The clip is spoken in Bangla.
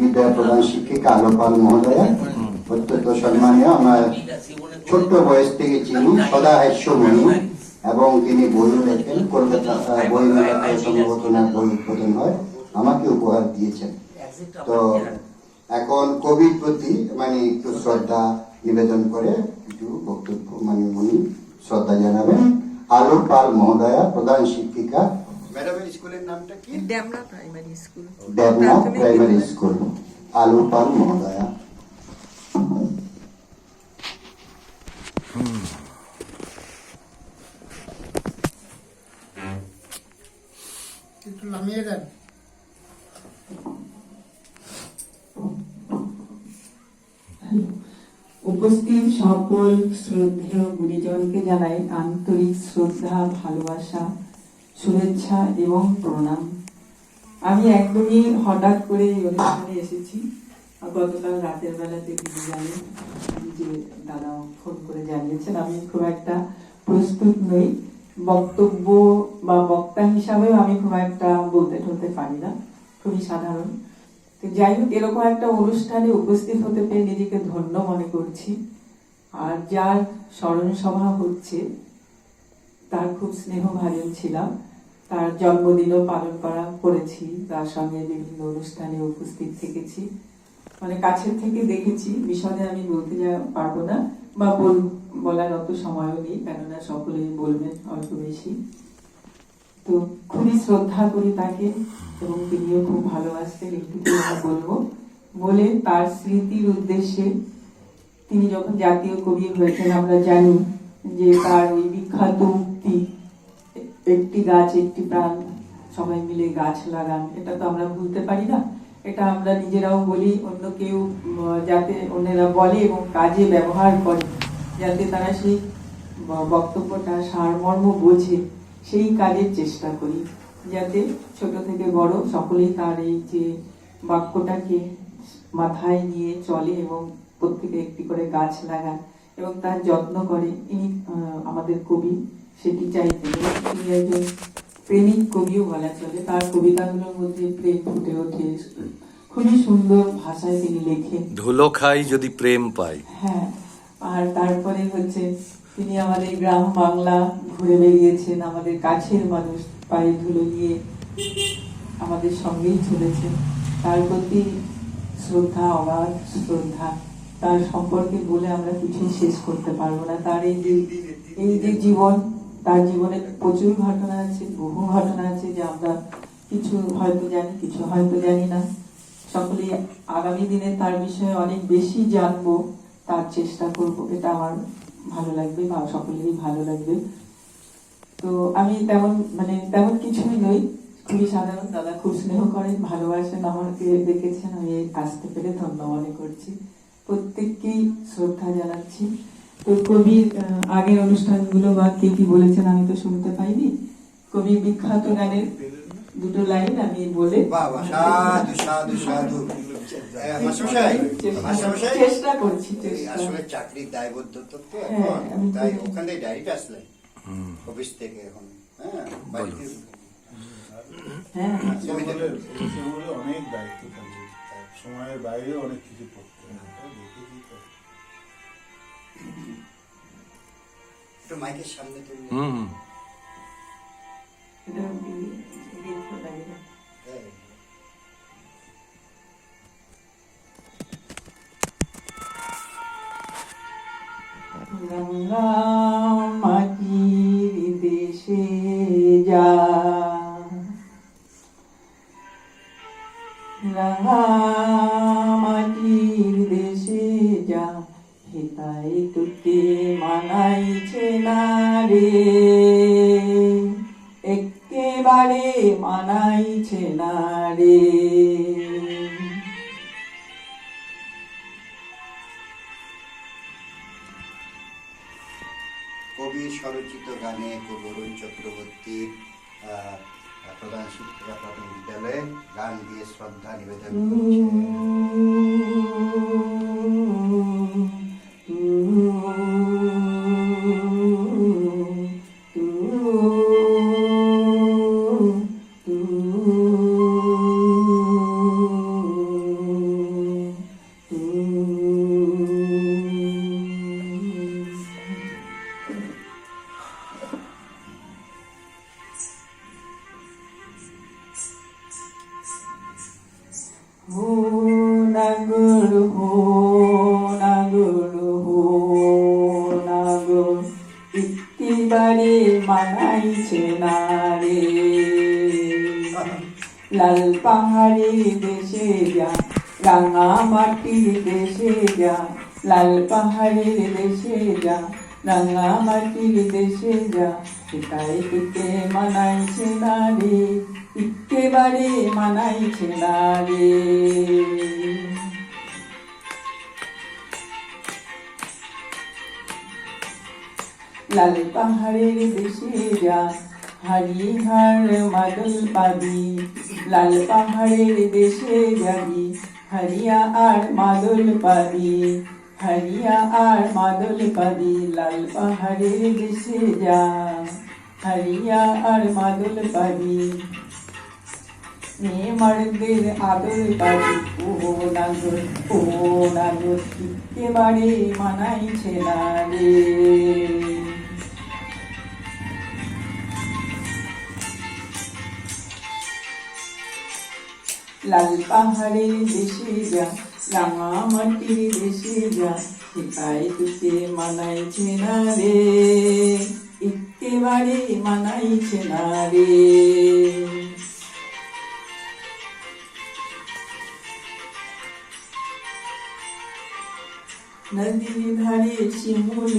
বিদ্যালয় প্রধান শিক্ষিকা আলো পাল মহোদয়া অত্যন্ত সম্মানীয় আমার ছোট্ট বয়স থেকে চিনি সদা হাস্যমণি এবং তিনি বই লেখেন, কলকাতা বই মেলাতে সম্ভবত বই উদ্বোধন হয়, আমাকে উপহার দিয়েছেন। তো এখন কবির প্রতি মানে একটু শ্রদ্ধা নিবেদন করে, একটু বক্তব্য মানে উনি শ্রদ্ধা জানাবেন। আলো পাল মহোদয়া, প্রধান শিক্ষিকা ম্যাডামের স্কুলের নামটা কি? Demra primary school. দেবনা primary school. আলু পাল মহোদয়া। একটু নামিয়ে দেন। উপস্থিত সকল শ্রদ্ধেয় গুরুজনকে জানাই আন্তরিক শ্রদ্ধা ভালোবাসা শুভেচ্ছা এবং প্রণাম। আমি একদমই হঠাৎ করে এই অনুষ্ঠানে এসেছি। গতকাল রাতের বেলাতে তিনি জানেন যে দাদা ফোন করে জানিয়েছেন, আমি খুব একটা প্রস্তুত নই। বক্তব্য বা বক্তা হিসাবেও আমি খুব একটা বলতে টলতে পারি না, খুবই সাধারণ। তো যাই হোক, এরকম একটা অনুষ্ঠানে উপস্থিত হতে পেরে নিজেকে ধন্য মনে করছি। আর যার স্মরণ সভা হচ্ছে, তার খুব স্নেহ ভাজন ছিলাম। তার জন্মদিনও পালন করা করেছি। তার সঙ্গে বিভিন্ন অনুষ্ঠানে উপস্থিত থেকেছি। মানে কাছের থেকে দেখেছি বিশদে আমি বলতে পারব না বা বল- বলার অত সময়ও নেই, কেননা সকলেই বলবেন অল্প বেশি। তো খুবই শ্রদ্ধা করি তাকে এবং তিনিও খুব ভালোবাসতেন, একটু বলব। বলে তার স্মৃতির উদ্দেশ্যে তিনি যখন জাতীয় কবি হয়েছেন, আমরা জানি যে তার ওই বিখ্যাত উক্তি একটি গাছ, একটি প্রাণ, সবাই মিলে গাছ লাগান। এটা তো আমরা ভুলতে পারি না। এটা আমরা নিজেরাও বলি, অন্য কেউ যাতে অন্যেরা বলে এবং কাজে ব্যবহার করে, যাতে তারা সেই বক্তব্যটা, সারমর্ম বোঝে, সেই কাজের চেষ্টা করি, যাতে ছোট থেকে বড় সকলেই তার এই যে বাক্যটাকে মাথায় নিয়ে চলে এবং প্রত্যেকে একটি করে গাছ লাগান এবং তার যত্ন করে। ইনি আমাদের কবি সেটি চাইতেন তিনি একজন প্রেমিক কবিও বলা চলে। তার কবিতাগুলোর মধ্যে প্রেম ফুটে ওঠে। খুবই সুন্দর ভাষায় তিনি লেখেন। ধুলো খাই যদি প্রেম পাই। হ্যাঁ আর তারপরে হচ্ছে তিনি আমাদের গ্রাম বাংলা ঘুরে বেরিয়েছেন আমাদের কাছের মানুষ পায়ে ধুলো দিয়ে আমাদের সঙ্গেই চলেছেন। তার প্রতি শ্রদ্ধা অবাধ শ্রদ্ধা। তার সম্পর্কে বলে আমরা কিছুই শেষ করতে পারব না। তার এই যে এই যে জীবন তার জীবনে প্রচুর ঘটনা আছে, বহু ঘটনা আছে যে আমরা কিছু হয়তো জানি, কিছু হয়তো জানি না। সকলেই আগামী দিনে তার বিষয়ে অনেক বেশি জানব, তার চেষ্টা করব। এটা আমার ভালো লাগবে বা সকলেরই ভালো লাগবে। তো আমি তেমন মানে তেমন কিছুই নই। খুবই সাধারণ দাদা, খুব স্নেহ করেন, ভালোবাসেন আমাকে, দেখেছেন, আমি আসতে পেরে ধন্য মনে করছি। প্রত্যেককেই শ্রদ্ধা জানাচ্ছি। কবির আগের অনুষ্ঠানগুলো বা কে কি বলেছেন আমি তো শুনতে পাইনি। কবির বিখ্যাত গানের দুটো লাইন আমি বলে সাধু সাধু সাধু। মাস্টারমশাই মাস্টারমশাই। চেষ্টা করছি আসলে চাকরির দায়বদ্ধতা তো হ্যাঁ, এখন। তাই তো- ওখান আসলে। অফিস থেকে এখন হ্যাঁ বাড়িতে। হ্যাঁ। অনেক দায়িত্ব থাকে। সময়ের বাইরে অনেক কিছু করতে হয়। একটু মাইকের সামনে হুম না। হ্যাঁ। মাটির দেশে যা রাঙা মাটির দেশে যা হেতাই তোকে মানাইছে স্বরচিত গানে কবরুণ চক্রবর্তীর প্রধান শিক্ষিকা প্রাথমিক বিদ্যালয়ে গান দিয়ে শ্রদ্ধা নিবেদন করছে ইত্তিবারে মানাইছে না রে লাল পাহাড়ের দেশে যা রাঙা মাটির দেশে যা লাল পাহাড়ের দেশে যা রাঙা মাটির দেশে যা সেটাই তোকে মানাইছে না রে একেবারে মানাইছে না রে লাল পাহাড়ের দেশে যা হরিহর মাদল পাবি, লাল পাহাড়ের দেশে যাবি, হরিয়া আর মাদল পাবি, হরিয়া আর মাদল পাবি, লাল পাহাড়ের দেশে যা, হরিয়া আর মাদল পাবি। মারদের আদর পাবি ও নাগর ও নাগর একেবারে মানাইছে না রে। লাল পাহাড়ের দেশে যা রাঙা মাটির দেশে যা সেটাই তোকে মানাইছে না রে। একেবারে মানাইছে না রে। 能听听他的心不听